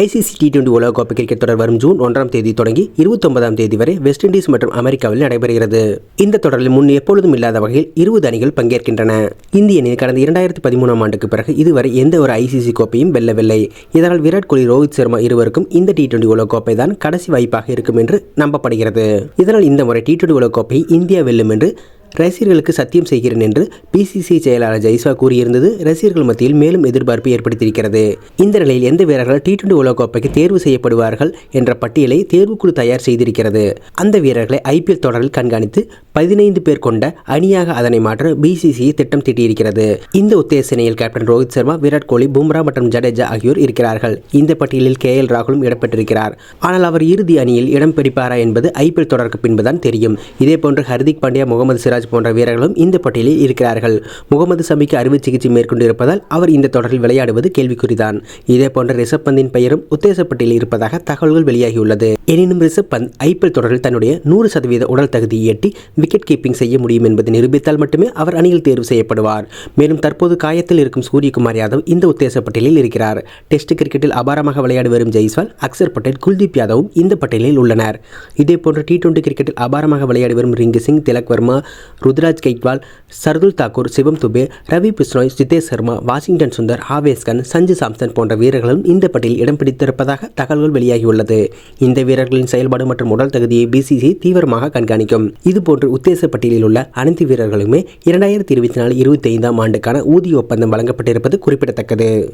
ICC T twenty உலகக்கோப்பை cricket தொடர் வரும் ஜூன் ஒன்றாம் தேதி தொடங்கி இருபத்தொன்பதாம் தேதி வரை வெஸ்ட் இண்டீஸ் மற்றும் அமெரிக்காவில் நடைபெறுகிறது. இந்த தொடரில் முன் எப்பொழுதும் இல்லாத வகையில் இருபது அணிகள் பங்கேற்கின்றன. இந்திய அணி கடந்த இரண்டாயிரத்தி பதிமூணாம் ஆண்டுக்கு பிறகு இதுவரை எந்த ஒரு ஐசிசி கோப்பையும் வெல்லவில்லை. இதனால் விராட் கோலி ரோஹித் சர்மா இருவருக்கும் இந்த டி டுவெண்டி உலகக்கோப்பை தான் கடைசி வாய்ப்பாக இருக்கும் என்று நம்பப்படுகிறது. இதனால் இந்த முறை டி டுவெண்டி உலகக்கோப்பை இந்தியா வெல்லும் என்று ரசிகர்களுக்கு சத்தியம் செய்கிறேன் என்று பிசிசி செயலாளர் ஜெய்ஸ்வா கூறியிருந்தது. ரசிகர்கள் மத்தியில் மேலும் எதிர்பார்ப்பு ஏற்படுத்தியிருக்கிறது. இந்த நிலையில் எந்த வீரர்கள் டி டுவெண்டி உலகக்கோப்பைக்கு தேர்வு செய்யப்படுவார்கள் என்ற பட்டியலை தேர்வுக்குழு தயார் செய்திருக்கிறது. அந்த வீரர்களை ஐபிஎல் தொடரில் கண்காணித்து பதினைந்து பேர் கொண்ட அணியாக அதனை மாற்ற பிசிசி திட்டம் தீட்டியிருக்கிறது. இந்த உத்தேசனையில் கேப்டன் ரோஹித் சர்மா விராட் கோலி பும்ரா மற்றும் ஜடேஜா ஆகியோர் இருக்கிறார்கள். இந்த பட்டியலில் கே எல் ராகுலும் இடம்பெற்றிருக்கிறார். ஆனால் அவர் இறுதி அணியில் இடம் பிடிப்பாரா என்பது ஐபிஎல் தொடருக்கு பின்புதான் தெரியும். இதேபோன்று ஹர்திக் பாண்டியா முகமது சிராஜ் போன்ற வீரர்களும் இந்த பட்டியலில் இருக்கிறார்கள். முகமது சமிக்கு அறுவை சிகிச்சை மேற்கொண்டிருப்பதால் அவர் இந்த தொடரில் விளையாடுவது கேள்விக்குறிதான். இதேபோன்ற ரிஷப் பந்தின் பெயரும் உத்தேச பட்டியலில் இருப்பதாக தகவல்கள் வெளியாகியுள்ளது. எனினும் ரிஷப் பந்த் ஐபிஎல் தொடரில் தன்னுடைய நூறு சதவீத உடல் தகுதியை எட்டி விக்கெட் கீப்பிங் செய்ய முடியும் என்பதை நிரூபித்தால் மட்டுமே அவர் அணியில் தேர்வு செய்யப்படுவார். மேலும் தற்போது காயத்தில் இருக்கும் சூரியகுமார் யாதவ் இந்த உத்தேச பட்டியலில் இருக்கிறார். டெஸ்ட் கிரிக்கெட்டில் அபாரமாக விளையாடி வரும் ஜெய்ஸ்வால் அக்சர் பட்டேல் குல்தீப் யாதவும் இந்த பட்டியலில் உள்ளனர். இதேபோன்று டி டுவெண்டி கிரிக்கெட்டில் அபாரமாக விளையாடி வரும் ரிங்கு சிங் திலக் வர்மா ருத்ராஜ் கெய்க்வால் சர்துல் தாக்கூர் சிவம் துபே ரவி பிஸ்னோய் சித்தேஷ் சர்மா வாஷிங்டன் சுந்தர் ஆவேஸ்கன் சஞ்சு சாம்சன் போன்ற வீரர்களும் இந்த பட்டியலில் இடம் பிடித்திருப்பதாக தகவல்கள் வெளியாகியுள்ளது. இந்த வீரர்களின் செயல்பாடு மற்றும் உடல் தகுதியை பிசிசி தீவிரமாக கண்காணிக்கும். இதுபோன்று உத்தேச பட்டியலில் உள்ள அனைத்து வீரர்களுமே இரண்டாயிரத்தி இருபத்தி நாலு இருபத்தி ஐந்தாம் ஆண்டுக்கான ஊதிய ஒப்பந்தம் வழங்கப்பட்டிருப்பது குறிப்பிடத்தக்கது.